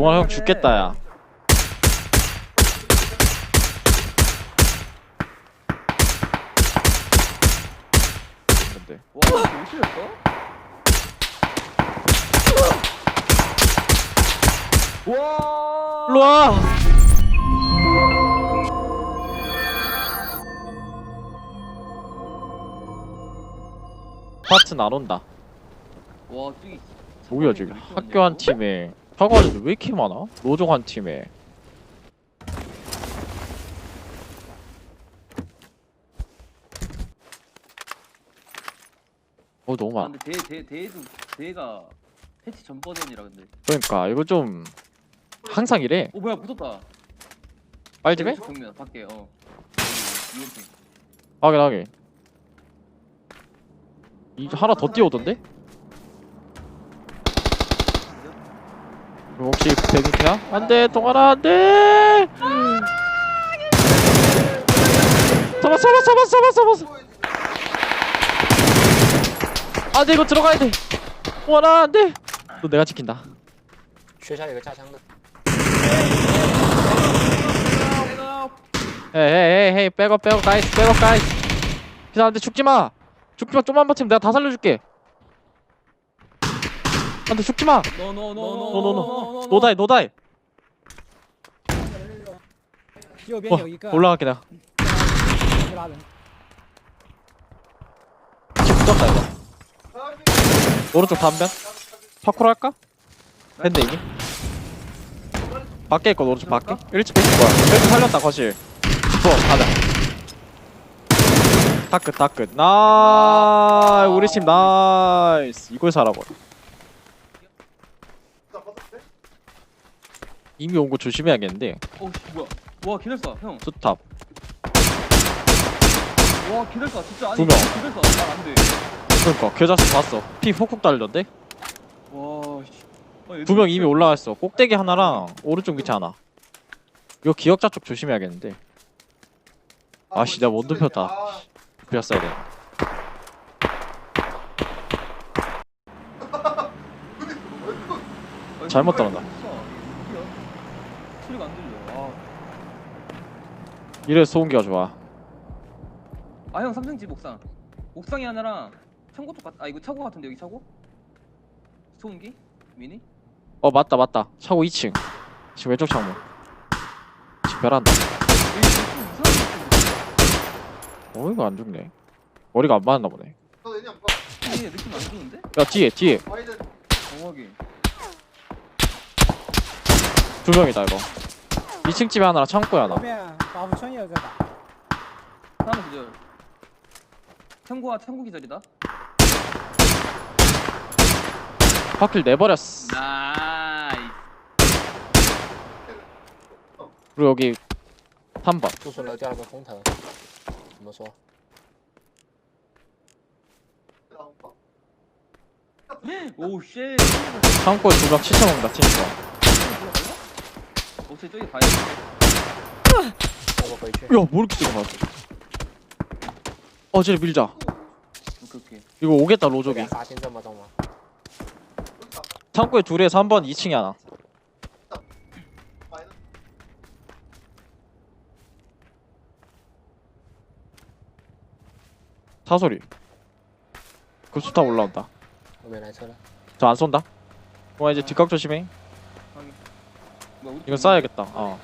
동아 형 죽겠다 야. 근데? 와, 틀렸어? 와! 일로와. 파트는 안 온다. 와, 저기 뭐야 지금 학교 한 팀에 사과리들 왜 이렇게 많아? 노종 한 팀에 어 너무 아, 많아 근데 대, 대, 대회도 대회가 패치 전 버전이라 근데. 그러니까 이거 좀 항상 이래 오 뭐야 붙었다. 빨집에? 정면 밖에 어. 확인 확인 이 하나 더 뛰어오던데? 이거 혹시 백인태야? 안돼 동아라 안돼 잡았어 잡았어 잡았어 잡았어 안돼 이거 들어가야 돼 동아라 안돼 너 내가 지킨다 学校有个架枪的， 헤이 헤이 백업 백업 가이스 백업 가이스 기사 안돼 죽지마 죽지마 좀만 버티면 내가 다 살려줄게 안돼 죽지마 노노노노노노노. 노다이 노다이 右边 와 有一个 올라갈게 내가 乌拉人， 집 붙었다 이거 오른쪽 반면 파쿠르 할까? 했는데 이미 밖에 있거 오른쪽 밖에 1층 1층 뭐야 1층 살렸다 거실 좋아 가자 다끝 다끝 나 우리 팀 나이스 이걸 살아버려 이미 온 거 조심해야겠는데 어, 씨, 뭐야? 와, 기다렸어, 형. 투탑 와, 기다렸어. 진짜 아니. 두 명. 기다렸어. 잘안 돼. 그러니까 계좌수 봤어 피 폭폭 달렸는데 와, 씨. 아, 얘들 두명 이미 올라왔어 꼭대기 하나랑 오른쪽 밑에 하나 이거 기억자 쪽 조심해야겠는데 아씨 내가 못 눕혔다 눕혔어야 돼 아, 잘못. 어디야? 소리가 안 들려. 아, 이래서 소음기가 좋아 아, 형 3층 집 옥상. 옥상이 하나랑 창고 쪽 같. 아, 이거 차고 같은데 여기 차고? 소음기? 미니? 어 맞다 맞다 차고 2층 지금 왼쪽 창문 좀 이상한 어 이거 안 죽네 머리가 안 맞았나 보네 느낌. 느낌 안 좋은데? 야 뒤에 뒤에 정확히. 두 명이다 이거 2층 집에 하나랑 창고에 하나 后面保福村也有个打， 하나 기절. 창고와 창고 기절이다. 바퀴를 내버렸어 나이스. 그리고 여기 3번 住宿楼第二个空投，怎么说？ 오 쉣. 창고에 두 명 치쳐먹는다 치니까 어, 쟤 저기 가야 돼. 我回去。 야뭐 이렇게 뜨거 맞아 어 쟤네 밀자 오케이 오케이. 이거 오겠다 这 로족이 俩杀心这么重吗？ 창고에 둘에서 한 번 2층에 하나 사소리 급수타 올라온다 后面来车了， 저 안 쏜다 와 이제 뒷각 조심해 확인. 뭐야, 우리 이거 팀 쏴야겠다 어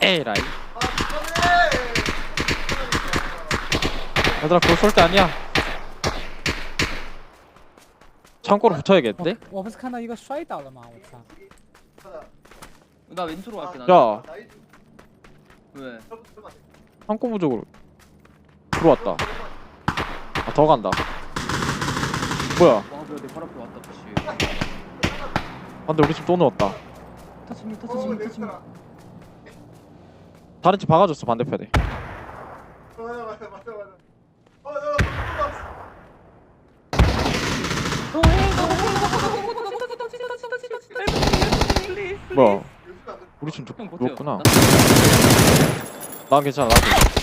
에라이 얘들아 그거 쏠 때 아니야 창고로 붙어야겠는데? 我我不是看到一个摔倒了吗？我操！ 나 왼쪽으로 갈게 나. 야 왜? 창고 부족으로 들어왔다 아 더 간다 뭐야 와 뭐야 내발 앞에 왔다 씨. 아, 근데 우리 집 또 넣었다 터치미 터치미 터치미. 다른 집 박아줬어 반대편에 뭐야 우리 집형 버텨. 누웠구나 나- 난 괜찮아 나.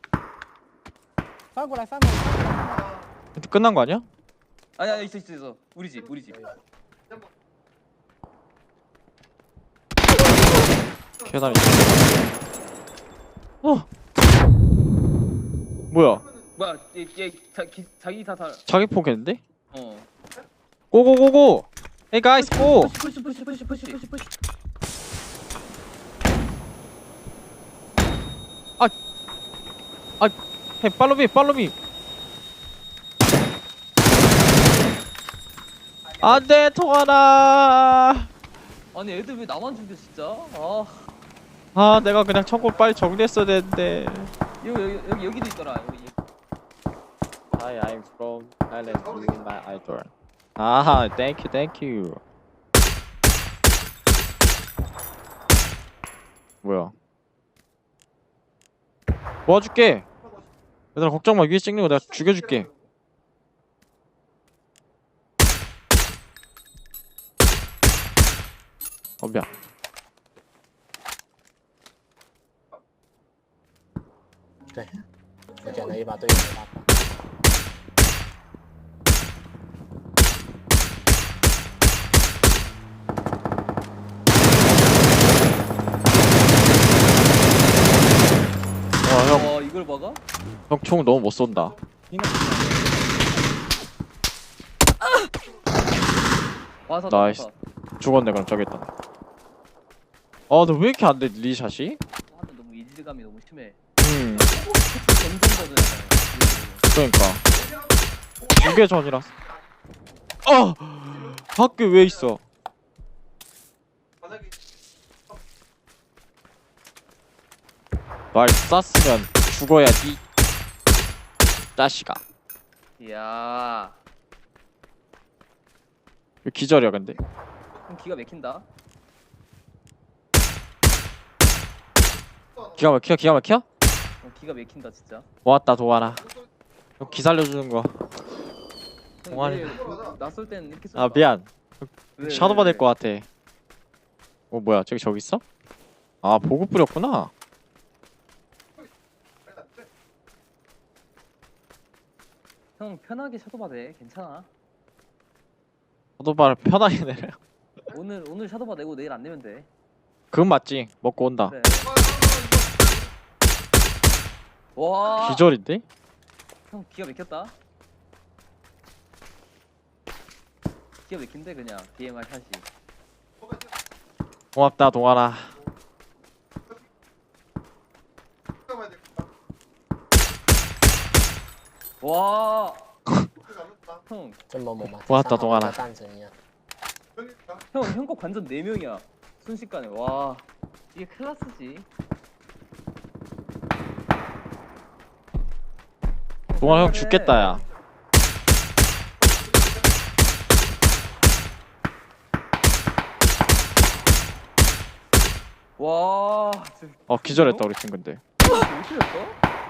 싸운 거라. 싸운 거 끝난 거 아니야? 아니야 있어 있어 있어. 우리 집 우리 집. 계단 어! 뭐야? 뭐야 얘, 얘 자, 기, 자기 사살 자기 포기했는데? 어. 고고고고! Hey guys go 푸시 푸시 푸시 푸시 푸시 푸시 아! 아! Hey follow me follow me 안돼 통하나 아니 애들 왜 나만 죽여 진짜 아 아 내가 그냥 청구 빨리 정리했어야 되는데 여기 여기 여기 여기도 있더라 여기 Hi I'm from Thailand You my idol 아 thank you thank you 뭐야 도와줄게 얘들아 걱정 마 위에 찍는 거 내가 죽여줄게 어 미안 我捡了一把队友的大炮。 이걸 막아? 형 총 너무 못 쏜다. 와서 나이스. 죽었네 그럼 저기 있다. 아너 왜 이렇게 안돼 리샷이? 하면 너무 이질감이 너무 심해. 음. 점점 그러니까. 두개 전이라서. 아! 밖에 왜 있어? 날 쐈으면 죽어야지. 자식아 이야. 왜 기절이야 근데. 형 기가 막힌다. 기가 막혀? 기가 막혀? 형 기가 막힌다 진짜. 왔다 도와라. 형 기살려주는 거아 형, 동아리. 왜 낯설 때는 이렇게 쏠까? 미안. 왜, 샤도 왜, 받을 왜? 것 같아. 어 뭐야? 저기 저기 있어? 아 보급 뿌렸구나 형 편하게 샤도 받아 괜찮아. 샤도발 편하게 내려 오늘 오늘 샤도 받내고 내일 안 내면 돼. 그건 맞지. 먹고 온다. 그래. 와. 기절인데? 형 기가 막혔다. 기가 막힌데 그냥. DMR 샷이. 고맙다 동아라 와. 형, 좀뭐뭐 고맙다, 동아나. 형, 형거 관전 4 명이야. 순식간에. 와. 이게 클라스지. 동아 형 죽겠다 야. 와. 어 기절했다 우리 팀 근데. 왜 이렇게 됐어?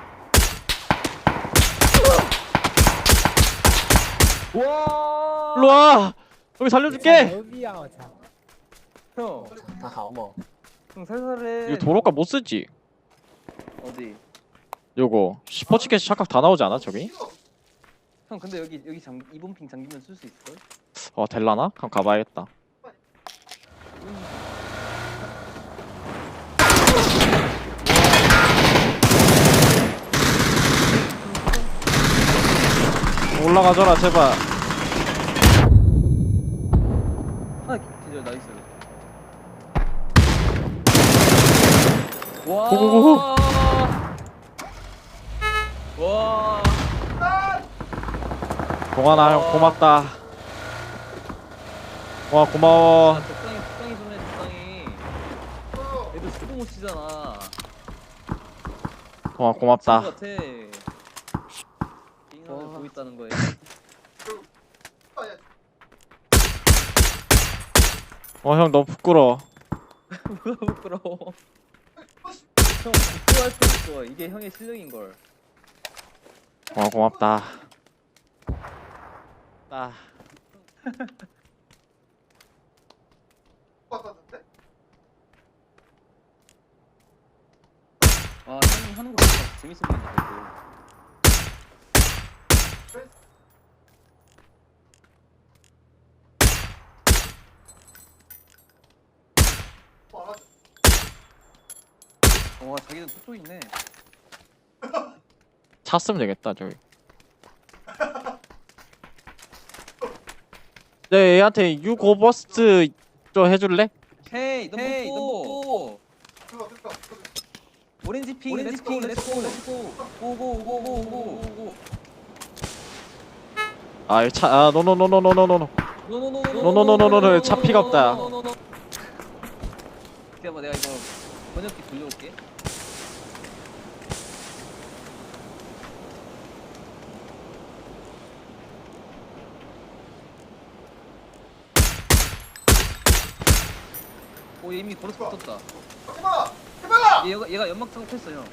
와 일로와 여기 살려줄게 牛逼啊！我操！ 형, 他好猛， 형 살살해 이거 도로가 못 쓰지 어디? 요거 스포츠캐시 착각 다 나오지 않아 저기? 형 근데 여기 여기 장 이번 핑 잠기면 쓸 수 있을걸? 어 될라나? 그럼 가봐야겠다 올라가줘라 제발. 아 기절 나이스. 와. 고고고고. 와. 동아나 형 고맙다. 와 고마워. 아, 적당히 적당히 좀 해 적당히. 애들 스포 못 치잖아. 동아 고맙다. 친구 같아 보고 있다는 거예요. 어 형 너무 부끄러워 뭐가 부끄러워. 형 부끄러워할 수 있어. 이게 형의 실력인 걸. 어 고맙다 아와 형이 하는 거 진짜 재밌어 보인다. 그래도. 와 자기는 속도 있네. 찼으면 되겠다 저기 네 얘한테 유고 버스트 좀 해줄래? 헤이 넘버 4 오렌지 핑 오렌지 핑 렛츠고 렛츠고 고고고고고고 아차 노노노노노노노 노노노노노노 차 피가 없다. 기다려봐 내가 이거 번역기 돌려올게 오 이미 걸어서 붙었다. 얘가, 얘가 연막 작업했어 형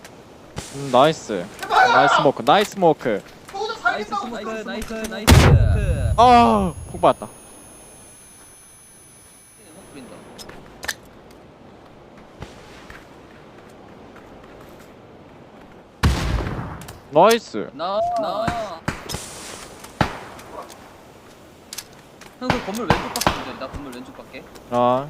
음, 나이스. 나이스 모크 나이스 모크. 나이스 스모크 나이스 나이스 아 폭 받았다. 연막 뿌린다 나이스. 나, 나. 형, 그 건물 왼쪽 밖에 운전이다. 건물 왼쪽 밖에. 아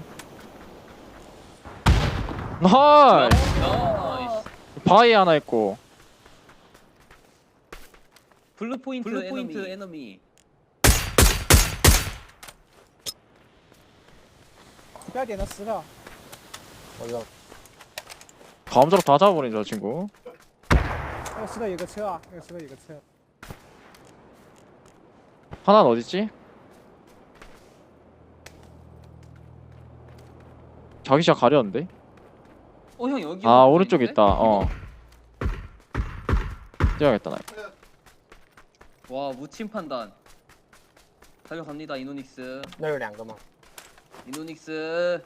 나이스 나이스. 바위 하나 있고 블루 포인트, 블루 에너미. 포인트 에너미. 不要点的石头， 어디서 감자로 다 잡아버린 저 친구 那个石头有个车啊，那个石头有个车。 하나는 어딨지? 자기 시작 가려는데? 어, 형 여기. 아 오른쪽에 오른쪽에 있는데? 있다 어 뛰어야겠다 나 와, 무침 판단. 달려갑니다, 이노닉스. 那有两个吗？ 이노닉스.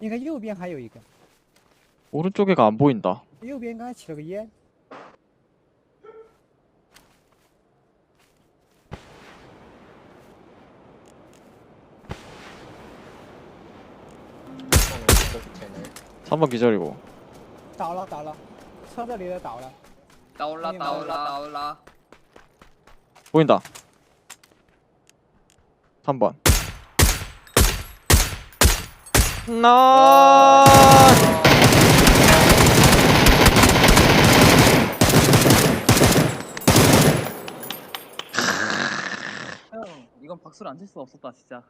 应该右边还有一个， 오른쪽에가 안 보인다 右边刚才起了个烟， 那你这个前面 3번 기절이고 倒了倒了，车这里的倒了， 나올라, 형님, 나올라, 나올라. 나올라. 보인다 3번 나 형, 이건 박수를 안 칠 수 없었다, 진짜.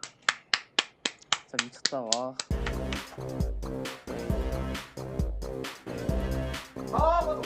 진짜 미쳤다 와. 아, 나 너무